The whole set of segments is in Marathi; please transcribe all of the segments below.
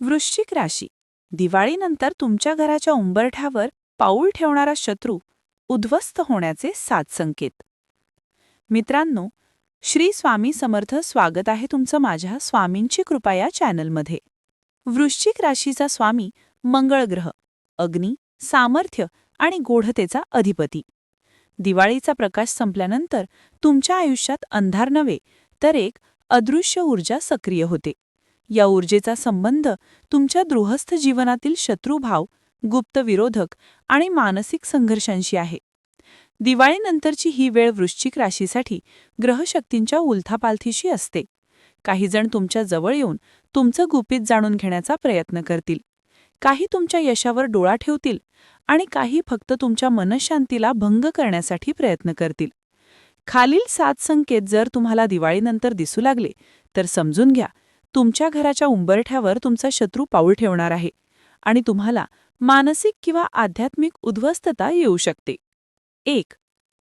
वृश्चिक राशी. दिवाळीनंतर तुमच्या घराच्या उंबरठ्यावर पाऊल ठेवणारा शत्रू उद्ध्वस्त होण्याचे सात संकेत. मित्रांनो श्री स्वामी समर्थ स्वागत आहे तुमचं माझ्या स्वामींची कृपा या चॅनलमध्ये. वृश्चिक राशीचा स्वामी मंगळ ग्रह अग्नी सामर्थ्य आणि गोढतेचा अधिपती. दिवाळीचा प्रकाश संपल्यानंतर तुमच्या आयुष्यात अंधार नव्हे तर एक अदृश्य ऊर्जा सक्रिय होते. या ऊर्जेचा संबंध तुमच्या गृहस्थ जीवनातील शत्रुभाव गुप्त विरोधक आणि मानसिक संघर्षांशी आहे. दिवाळीनंतरची ही वेळ वृश्चिक राशीसाठी ग्रहशक्तींच्या उलथापालथीशी असते. काही जण तुमच्या जवळ येऊन तुमचं गुपित जाणून घेण्याचा प्रयत्न करतील. काही तुमच्या यशावर डोळा ठेवतील आणि काही फक्त तुमच्या मनशांतीला भंग करण्यासाठी प्रयत्न करतील. खालील सात संकेत जर तुम्हाला दिवाळीनंतर दिसू लागले तर समजून घ्या तुमच्या घराच्या उंबरठ्यावर तुमचा शत्रू पाऊल ठेवणार आहे आणि तुम्हाला मानसिक किंवा आध्यात्मिक उद्ध्वस्तता येऊ शकते. एक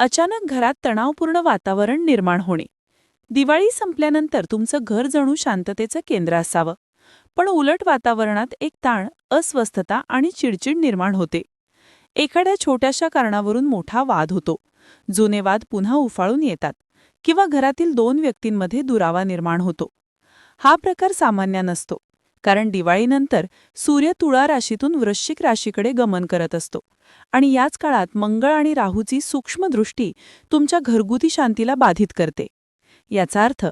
अचानक घरात तणावपूर्ण वातावरण निर्माण होणे. दिवाळी संपल्यानंतर तुमचं घर जणू शांततेचं केंद्र असावं. पण उलट वातावरणात एक ताण अस्वस्थता आणि चिडचिड निर्माण होते. एखाद्या छोट्याशा कारणावरून मोठा वाद होतो. जुने वाद पुन्हा उफाळून येतात किंवा घरातील दोन व्यक्तींमध्ये दुरावा निर्माण होतो. हा प्रकार सामान्य नसतो कारण दिवाळीनंतर सूर्य तुळा राशीतून वृश्चिक राशीकडे गमन करत असतो आणि याच काळात मंगळ आणि राहूची सूक्ष्मदृष्टी तुमच्या घरगुती शांतीला बाधित करते. याचा अर्थ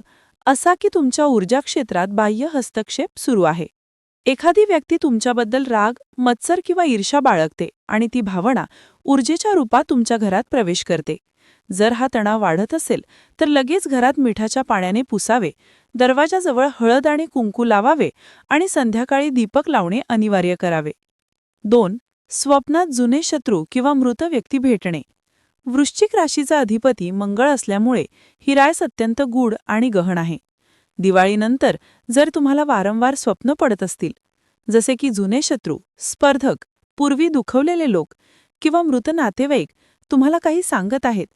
असा की तुमच्या ऊर्जा क्षेत्रात बाह्य हस्तक्षेप सुरू आहे. एखादी व्यक्ती तुमच्याबद्दल राग मत्सर किंवा ईर्षा बाळगते आणि ती भावना ऊर्जेच्या रूपात तुमच्या घरात प्रवेश करते. जर हा तणाव वाढत असेल तर लगेच घरात मिठाच्या पाण्याने पुसावे दरवाजाजवळ हळद आणि कुंकू लावावे आणि संध्याकाळी दीपक लावणे अनिवार्य करावे. दोन स्वप्नात जुने शत्रू किंवा मृत व्यक्ती भेटणे. वृश्चिक राशीचा अधिपती मंगळ असल्यामुळे ही रायस अत्यंत गूढ आणि गहन आहे. दिवाळीनंतर जर तुम्हाला वारंवार स्वप्न पडत असतील जसे की जुने शत्रू स्पर्धक पूर्वी दुखवलेले लोक किंवा मृत नातेवाईक तुम्हाला काही सांगत आहेत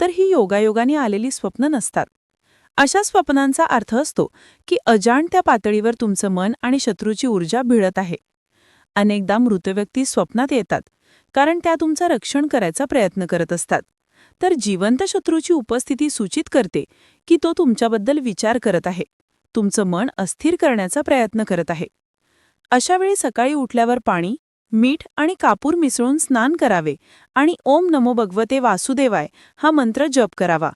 तर ही योगायोगाने आलेली स्वप्न नसतात. अशा स्वप्नांचा अर्थ असतो की अजाणत्या पातळीवर तुमचं मन आणि शत्रूची ऊर्जा भिडत आहे. अनेकदा मृत व्यक्ती स्वप्नात येतात कारण त्या तुमचं रक्षण करायचा प्रयत्न करत असतात. तर जिवंत शत्रूची उपस्थिती सूचित करते की तो तुमच्याबद्दल विचार करत आहे. तुमचं मन अस्थिर करण्याचा प्रयत्न करत आहे. अशावेळी सकाळी उठल्यावर पाणी मीठ आणि कापूर मिसळून स्नान करावे आणि ओम नमो भगवते वासुदेवाय हा मंत्र जप करावा.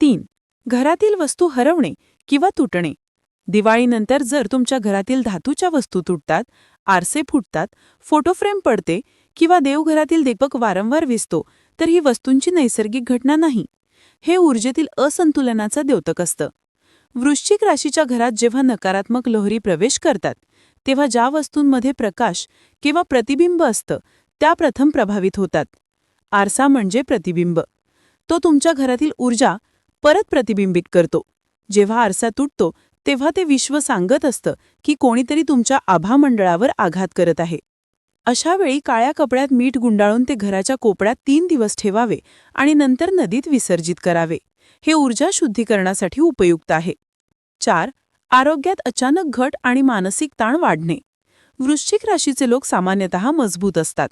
तीन घरातील वस्तू हरवणे किंवा तुटणे. दिवाळीनंतर जर तुमच्या घरातील धातूच्या वस्तू तुटतात आरसे फुटतात फोटोफ्रेम पडते किंवा देवघरातील दीपक वारंवार विसतो तर ही वस्तूंची नैसर्गिक घटना नाही. हे ऊर्जेतील असंतुलनाचं द्योतक असतं. वृश्चिक राशीच्या घरात जेव्हा नकारात्मक लोहरी प्रवेश करतात तेव्हा ज्या वस्तूंमध्ये प्रकाश किंवा प्रतिबिंब असतं त्या प्रथम प्रभावित होतात. आरसा म्हणजे प्रतिबिंब. तो तुमच्या घरातील ऊर्जा परत प्रतिबिंबित करतो. जेव्हा आरसा तुटतो तेव्हा ते विश्व सांगत असतं की कोणीतरी तुमच्या आभामंडळावर आघात करत आहे. अशा वेळी काळ्या कपड्यात मीठ गुंडाळून ते घराच्या कोपड्यात तीन दिवस ठेवावे आणि नंतर नदीत विसर्जित करावे. हे ऊर्जा शुद्धीकरणासाठी उपयुक्त आहे. चार आरोग्यात अचानक घट आणि मानसिक ताण वाढणे. वृश्चिक राशीचे लोक सामान्यतः मजबूत असतात.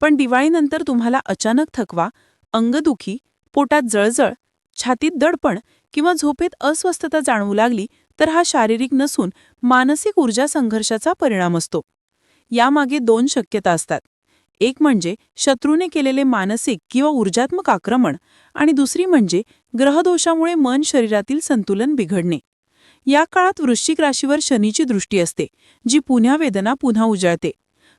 पण दिवाळीनंतर तुम्हाला अचानक थकवा अंगदुखी पोटात जळजळ छातीत दडपण किंवा झोपेत अस्वस्थता जाणवू लागली तर हा शारीरिक नसून मानसिक ऊर्जा संघर्षाचा परिणाम असतो. यामागे दोन शक्यता असतात. एक म्हणजे शत्रूने केलेले मानसिक किंवा ऊर्जात्मक आक्रमण आणि दुसरी म्हणजे ग्रहदोषामुळे मन शरीरातील संतुलन बिघडणे. या काळात वृश्चिक राशीवर शनीची दृष्टी असते जी पुन्हा वेदना पुन्हा उजळते.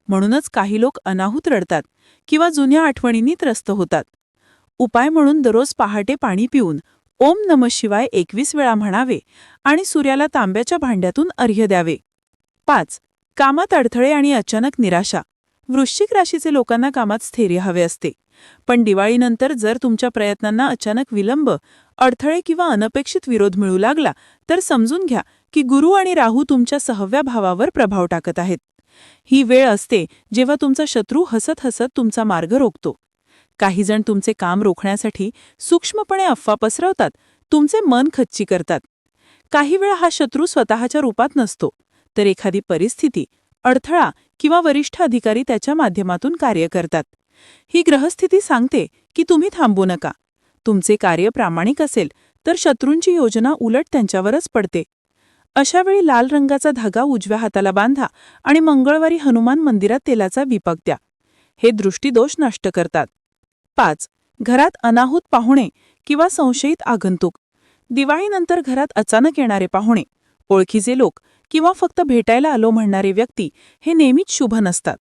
म्हणूनच काही लोक अनाहूत रडतात किंवा जुन्या आठवणींनी त्रस्त होतात. उपाय म्हणून दररोज पहाटे पाणी पिऊन ओम नम शिवाय एकवीस वेळा म्हणावे आणि सूर्याला तांब्याच्या भांड्यातून अर्घ्य द्यावे. पाच कामात अडथळे आणि अचानक निराशा. वृश्चिक राशीचे लोकांना कामात स्थैर्य हवे असते. पण दिवाळीनंतर जर तुमच्या प्रयत्नांना अचानक विलंब अडथळे किंवा अनपेक्षित विरोध मिळू लागला तर समजून घ्या की गुरु आणि राहू तुमच्या सहाव्या भावावर प्रभाव टाकत आहेत. ही वेळ असते जेव्हा तुमचा शत्रू हसत हसत तुमचा मार्ग रोखतो. काहीजण तुमचे काम रोखण्यासाठी सूक्ष्मपणे अफवा पसरवतात तुमचे मन खच्ची करतात. काही वेळा हा शत्रू स्वतःच्या रूपात नसतो तर एखादी परिस्थिती अडथळा किंवा वरिष्ठ अधिकारी त्याच्या माध्यमातून कार्य करतात. ही ग्रहस्थिती सांगते की तुम्ही थांबू नका. तुमचे कार्य प्रामाणिक असेल तर शत्रूंची योजना उलट त्यांच्यावरच पडते. अशावेळी लाल रंगाचा धागा उजव्या हाताला बांधा आणि मंगळवारी हनुमान मंदिरात तेलाचा विपक द्या. हे दृष्टीदोष नष्ट करतात. पाच. घरात अनाहूत पाहुणे किंवा संशयित आगंतुक. दिवाळीनंतर घरात अचानक येणारे पाहुणे ओळखीचे लोक किंवा फक्त भेटायला आलो म्हणणारे व्यक्ती हे नेहमीच शुभ नसतात.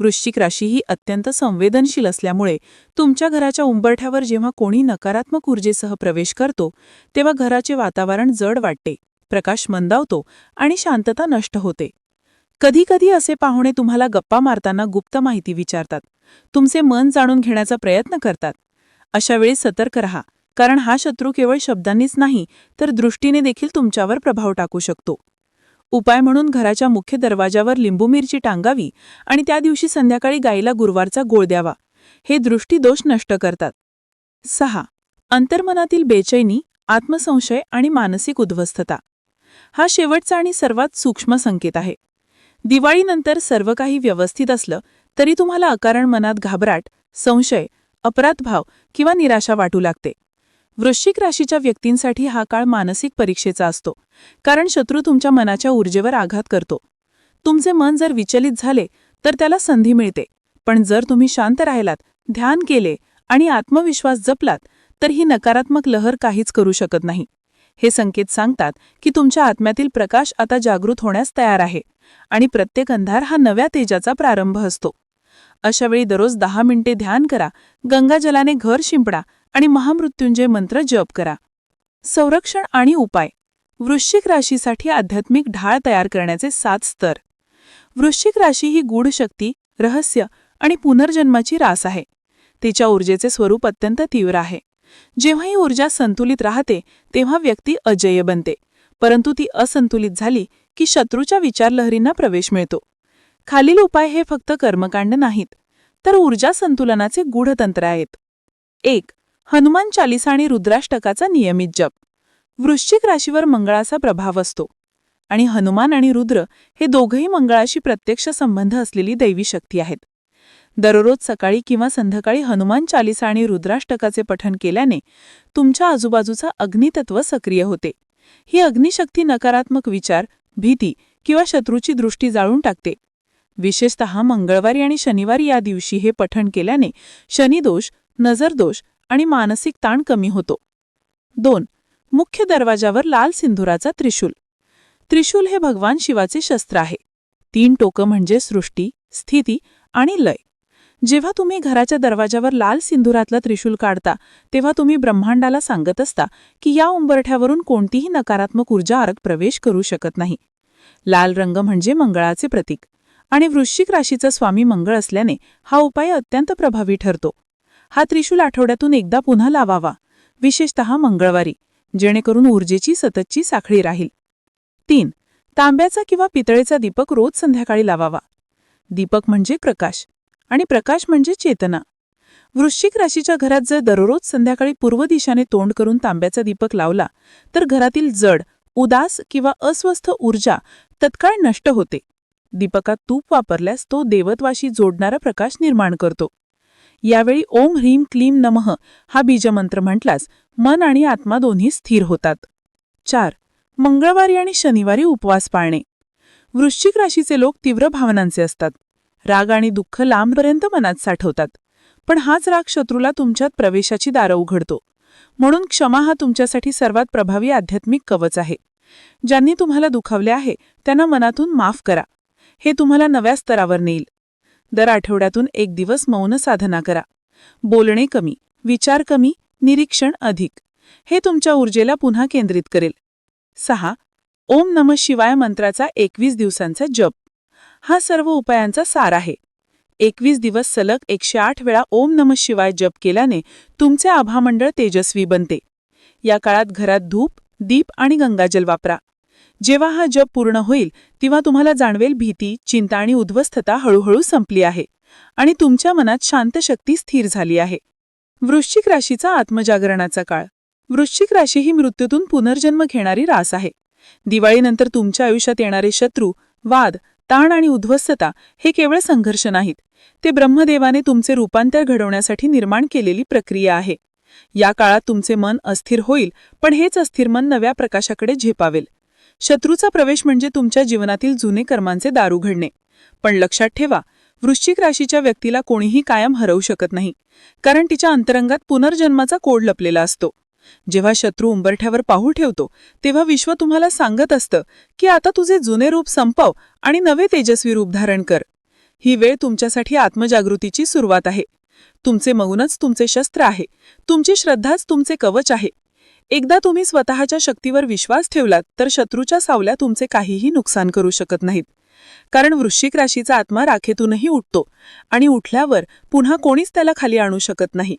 वृश्चिक राशी ही अत्यंत संवेदनशील असल्यामुळे तुमच्या घराच्या उंबरठ्यावर जेव्हा कोणी नकारात्मक ऊर्जेसह प्रवेश करतो तेव्हा घराचे वातावरण जड वाटते प्रकाश मंदावतो आणि शांतता नष्ट होते. कधीकधी असे पाहुणे तुम्हाला गप्पा मारताना गुप्त माहिती विचारतात. तुमचे मन जाणून घेण्याचा प्रयत्न करतात. अशा वेळी सतर्क रहा कारण हा शत्रू केवळ शब्दांनीच नाही तर दृष्टीने देखील तुमच्यावर प्रभाव टाकू शकतो. उपाय म्हणून घराच्या मुख्य दरवाजावर लिंबू मिरची टांगावी आणि त्या दिवशी संध्याकाळी गायीला गुरुवारचा गोळ द्यावा. हे दृष्टीदोष नष्ट करतात. सहा. अंतर्मनातील बेचैनी आत्मसंशय आणि मानसिक उद्ध्वस्तता. हा शेवटचा आणि सर्वात सूक्ष्म संकेत आहे. दिवाळीनंतर सर्व काही व्यवस्थित असलं तरी तुम्हाला अकारण मनात घाबराट संशय अपराधभाव किंवा निराशा वाटू लागते. वृश्चिक राशीच्या व्यक्तींसाठी हा काळ मानसिक परीक्षेचा असतो कारण शत्रू तुमच्या मनाच्या ऊर्जेवर आघात करतो. तुमचे मन जर विचलित झाले तर त्याला संधी मिळते. पण जर तुम्ही शांत राहिलात ध्यान केले आणि आत्मविश्वास जपलात तर ही नकारात्मक लहर काहीच करू शकत नाही. हे संकेत सांगतात की तुमच्या आत्म्यातील प्रकाश आता जागृत होण्यास तयार आहे आणि प्रत्येक अंधार हा नव्या तेजाचा प्रारंभ असतो. अशावेळी दररोज दहा मिनिटे ध्यान करा गंगाजलाने घर शिंपडा आणि महामृत्युंजय मंत्र जप करा. संरक्षण आणि उपाय. वृश्चिक राशीसाठी आध्यात्मिक ढाळ तयार करण्याचे सात स्तर. वृश्चिक राशी ही गूढ शक्ती रहस्य आणि पुनर्जन्माची रास आहे. तिच्या ऊर्जेचे स्वरूप अत्यंत तीव्र आहे. जेव्हा ही ऊर्जा संतुलित राहते तेव्हा व्यक्ती अजय बनते. परंतु ती असंतुलित झाली की शत्रूच्या विचारलहरींना प्रवेश मिळतो. खालील उपाय हे फक्त कर्मकांड नाहीत तर ऊर्जा संतुलनाचे गूढतंत्र आहेत. एक हनुमान चालिसा आणि रुद्राष्टकाचा नियमित जप. वृश्चिक राशीवर मंगळाचा प्रभाव असतो आणि हनुमान आणि रुद्र हे दोघंही मंगळाशी प्रत्यक्ष संबंध असलेली दैवी शक्ती आहेत. दररोज सकाळी किंवा संध्याकाळी हनुमान चालिसा आणि रुद्राष्टकाचे पठण केल्याने तुमच्या आजूबाजूचा अग्नितत्व सक्रिय होते. ही अग्निशक्ती नकारात्मक विचार भीती किंवा शत्रूची दृष्टी जाळून टाकते. विशेषत मंगळवारी आणि शनिवारी या दिवशी हे पठण केल्याने शनिदोष नजरदोष आणि मानसिक ताण कमी होतो. दोन मुख्य दरवाजावर लाल सिंधुराचा त्रिशूल. त्रिशूल हे भगवान शिवाचे शस्त्र आहे. तीन टोकं म्हणजे सृष्टी स्थिती आणि लय. जेव्हा तुम्ही घराच्या दरवाजावर लाल सिंधुरातला त्रिशूल काढता तेव्हा तुम्ही ब्रह्मांडाला सांगत असता की या उंबरठ्यावरून कोणतीही नकारात्मक ऊर्जा आरक प्रवेश करू शकत नाही. लाल रंग म्हणजे मंगळाचे प्रतीक. आणि वृश्चिक राशीचा स्वामी मंगळ असल्याने हा उपाय अत्यंत प्रभावी ठरतो. हा त्रिशूल आठवड्यातून एकदा पुन्हा लावावा. विशेषत मंगळवारी जेणेकरून ऊर्जेची सततची साखळी राहील. तीन तांब्याचा किंवा पितळेचा दीपक रोज संध्याकाळी लावावा. दीपक म्हणजे प्रकाश आणि प्रकाश म्हणजे चेतना. वृश्चिक राशीच्या घरात जर दररोज संध्याकाळी पूर्व दिशाने तोंड करून तांब्याचा दीपक लावला तर घरातील जड उदास किंवा अस्वस्थ ऊर्जा तत्काळ नष्ट होते. दीपकात तूप वापरल्यास तो देवत्वाशी जोडणारा प्रकाश निर्माण करतो. यावेळी ओम ह्रीम क्लीम नमः हा बीजमंत्र म्हटलास मन आणि आत्मा दोन्ही स्थिर होतात. चार. मंगळवारी आणि शनिवारी उपवास पाळणे. वृश्चिक राशीचे लोक तीव्र भावनांचे असतात. राग आणि दुःख लांबपर्यंत मनात साठवतात. पण हाच राग शत्रूला तुमच्यात प्रवेशाची दारं उघडतो. म्हणून क्षमा हा तुमच्यासाठी सर्वात प्रभावी आध्यात्मिक कवच आहे. ज्यांनी तुम्हाला दुखावले आहे त्यांना मनातून माफ करा. हे तुम्हाला नव्या स्तरावर नेईल. दर आठवड्यातून एक दिवस मौन साधना करा. बोलणे कमी विचार कमी निरीक्षण अधिक. हे तुमच्या ऊर्जेला पुन्हा केंद्रित करेल. सहा ओम नम शिवाय मंत्राचा एकवीस दिवसांचा जप. हा सर्व उपायांचा सार आहे. एकवीस दिवस सलग एकशे आठ वेळा ओम नम शिवाय जप केल्याने तुमचे आभामंडळ तेजस्वी बनते. या काळात घरात धूप दीप आणि गंगाजल वापरा. जेव्हा हा जप पूर्ण होईल तेव्हा तुम्हाला जाणवेल भीती चिंता आणि उद्ध्वस्तता हळूहळू संपली आहे आणि तुमच्या मनात शांत शक्ती स्थिर झाली आहे. वृश्चिक राशीचा आत्मजागरणाचा काळ. वृश्चिक राशी ही मृत्यूतून पुनर्जन्म घेणारी रास आहे. दिवाळीनंतर तुमच्या आयुष्यात येणारे शत्रू वाद ताण आणि उद्ध्वस्तता हे केवळ संघर्ष नाहीत. ते ब्रह्मदेवाने तुमचे रूपांतर घडवण्यासाठी निर्माण केलेली प्रक्रिया आहे. या काळात तुमचे मन अस्थिर होईल पण हेच अस्थिर मन नव्या प्रकाशाकडे झेपावेल. शत्रूचा प्रवेश म्हणजे तुमच्या जीवनातील जुने कर्मांचे दार उघडणे पण लक्षात ठेवा वृश्चिक राशीच्या व्यक्तीला कोणीही कायम हरवू शकत नाही कारण तिच्या अंतरंगात पुनर्जन्माचा कोड लपलेला असतो. जेव्हा शत्रू उंबरठ्यावर पाहू ठेवतो तेव्हा विश्व तुम्हाला सांगत असतं की आता तुझे जुने रूप संपव आणि नवे तेजस्वी रूप धारण कर. ही वेळ तुमच्यासाठी आत्मजागृतीची सुरुवात आहे. तुमचे मौनच तुमचे शस्त्र आहे. तुमची श्रद्धाच तुमचे कवच आहे. एकदा तुम्ही स्वतःच्या शक्तीवर विश्वास ठेवलात तर शत्रूच्या सावल्या तुमचे काहीही नुकसान करू शकत नाहीत. कारण वृश्चिक राशीचा आत्मा राखेतूनही उठतो आणि उठल्यावर पुन्हा कोणीच त्याला खाली आणू शकत नाही.